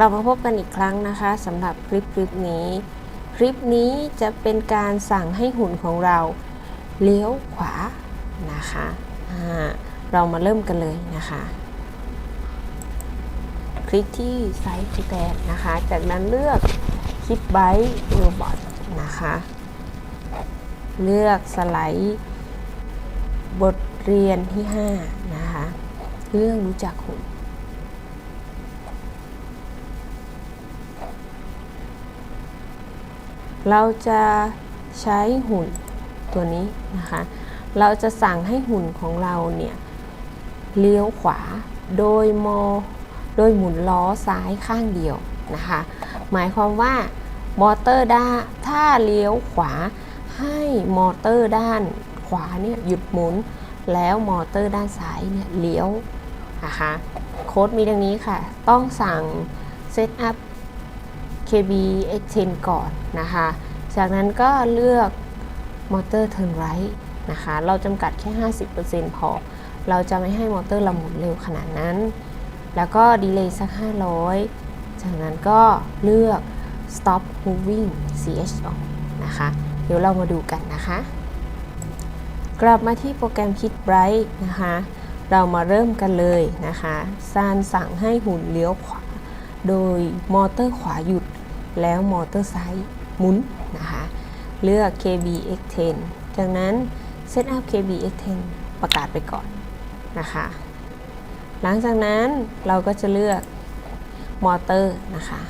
กลับมาพบกันอีกครั้งนะคะสำหรับคลิปคลิปนี้ คลิปนี้จะเป็นการสั่งให้หุ่นของเราเลี้ยวขวานะคะเรามาเริ่มกันเลยนะคะ คลิกที่ไซต์ที่แปดนะคะ จากนั้นเลือกคลิปไบต์โรบอทนะคะ เลือกสไลด์บทเรียนที่ 5 นะคะ เรื่องรู้จักหุ่น เราจะใช้หุ่นตัวนี้นะคะ เราจะสั่งให้หุ่นของเราเนี่ยเลี้ยวขวาโดยมอโดยหมุนล้อซ้ายข้างเดียวนะคะ หมายความว่ามอเตอร์ด้านถ้าเลี้ยวขวาให้มอเตอร์ด้านขวาเนี่ยหยุดหมุน แล้วมอเตอร์ด้านซ้ายเนี่ยเลี้ยวนะคะโค้ดมีดังนี้ค่ะ ต้องสั่ง Set up KB X10 ก่อนนะคะ จากนั้นก็เลือกมอเตอร์ Turn Right นะคะ เราจำกัดแค่ 50%พอ เราจะไม่ให้มอเตอร์เราหมุนเร็วขนาดนั้น แล้วก็ดีเลย์สัก 500 จากนั้นก็เลือก Stop Moving CH ออกนะคะ เดี๋ยวเรามาดูกันนะคะ กลับมาที่โปรแกรม Kit Bright นะคะ เรามาเริ่มกันเลยนะคะซานสั่งให้หุ่นเลี้ยวขวา โดยมอเตอร์ขวาหยุด แล้วมอเตอร์ไซ้ายหมุนนะคะ เลือก KBX10 จากนั้น Set up KBX10 ประกาศไปก่อนนะคะ หลังจากนั้นเราก็จะเลือกมอเตอร์นะคะ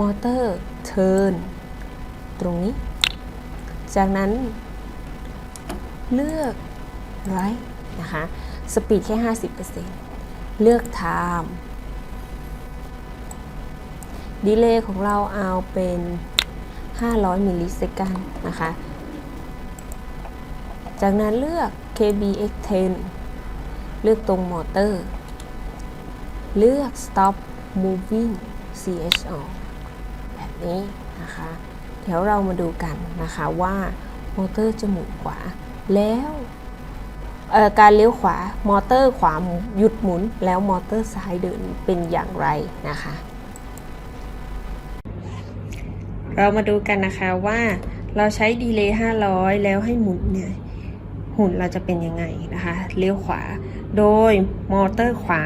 มอเตอร์เทิร์นตรงนี้ จากนั้น เลือก right นะคะ สปีดแค่ 50%เลือก time ดีเลย์ของเราเอาเป็น 500มิลลิเซกันนะคะ จากนั้นเลือก KBX10 เลือกตรงมอเตอร์ เลือก stop moving CH ออกแบบนี้นะคะ เดี๋ยวเรามาดูกันนะคะว่ามอเตอร์จะหมุนขวา แล้วการเลี้ยวขวามอเตอร์ขวาหยุดหมุนแล้วมอเตอร์ซ้ายเดินเป็นอย่างไรนะคะ เรามาดูกันนะคะว่าเราใช้ดีเลย์500 แล้วให้หมุนเนี่ยหุ่นเราจะเป็นยังไงนะคะ เลี้ยวขวา โดยมอเตอร์ขวา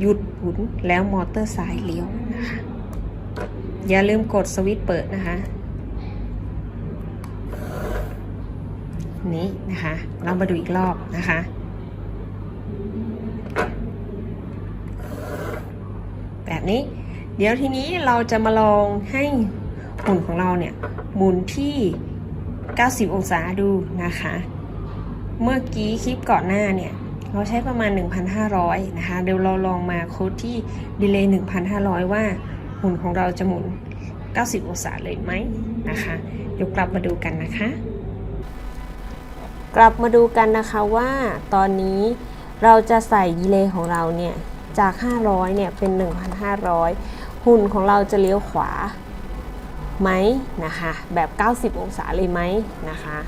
หยุดหมุนแล้วมอเตอร์ซ้ายเลี้ยวนะคะ อย่าลืมกดสวิตช์เปิดนะคะ นี้นะคะ เรามาดูอีกรอบนะคะ แบบนี้ เดี๋ยวทีนี้เราจะมาลองให้ หุ่นของเราเนี่ยหมุนที่ 90 องศาดูนะคะ เมื่อกี้คลิปก่อนหน้าเนี่ยเราใช้ประมาณ 1,500 นะคะ เดี๋ยวเราลองมาโค้ดที่ดีเลย์1,500 ว่าหุ่นของเราจะหมุน 90 องศาเลยไหมนะคะเดี๋ยวกลับมาดูกันนะคะ กลับมาดูกันนะคะว่าตอนนี้เราจะใส่ดีเลย์ของเราเนี่ยจาก 500 เนี่ยเป็น 1,500 หุ่นของเราจะเลี้ยวขวา ไหมนะคะแบบ 90 องศาเลยไหมนะคะ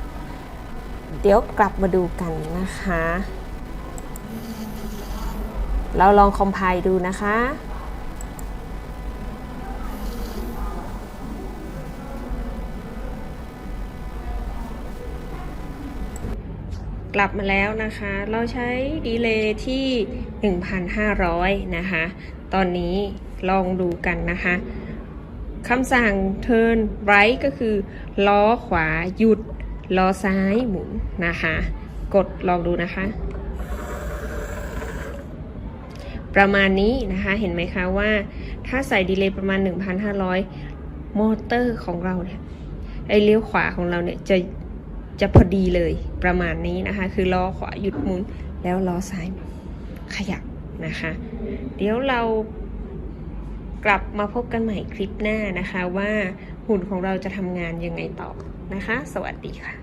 เดี๋ยวกลับมาดูกันนะคะ เราลองคอมไพล์ดูนะคะกลับมาแล้วนะคะ เราใช้ดีเลย์ที่ 1,500 นะคะ ตอนนี้ลองดูกันนะคะ คำสั่ง turn right ก็คือ ล้อขวาหยุด ล้อซ้ายหมุนนะคะ กดลองดูนะคะ ประมาณนี้นะคะ เห็นไหมคะว่าถ้าใส่ดีเลย์ประมาณ 1,500 มอเตอร์ของเราเนี่ยไอเลี้ยวขวาของเราเนี่ยจะจะพอดีเลยประมาณนี้นะคะ คือล้อขวาหยุดหมุนแล้วล้อซ้ายขยับนะคะ เดี๋ยวเรา กลับมาพบกันใหม่คลิปหน้านะคะว่าหุ่นของเราจะทำงานยังไงต่อนะคะ สวัสดีค่ะ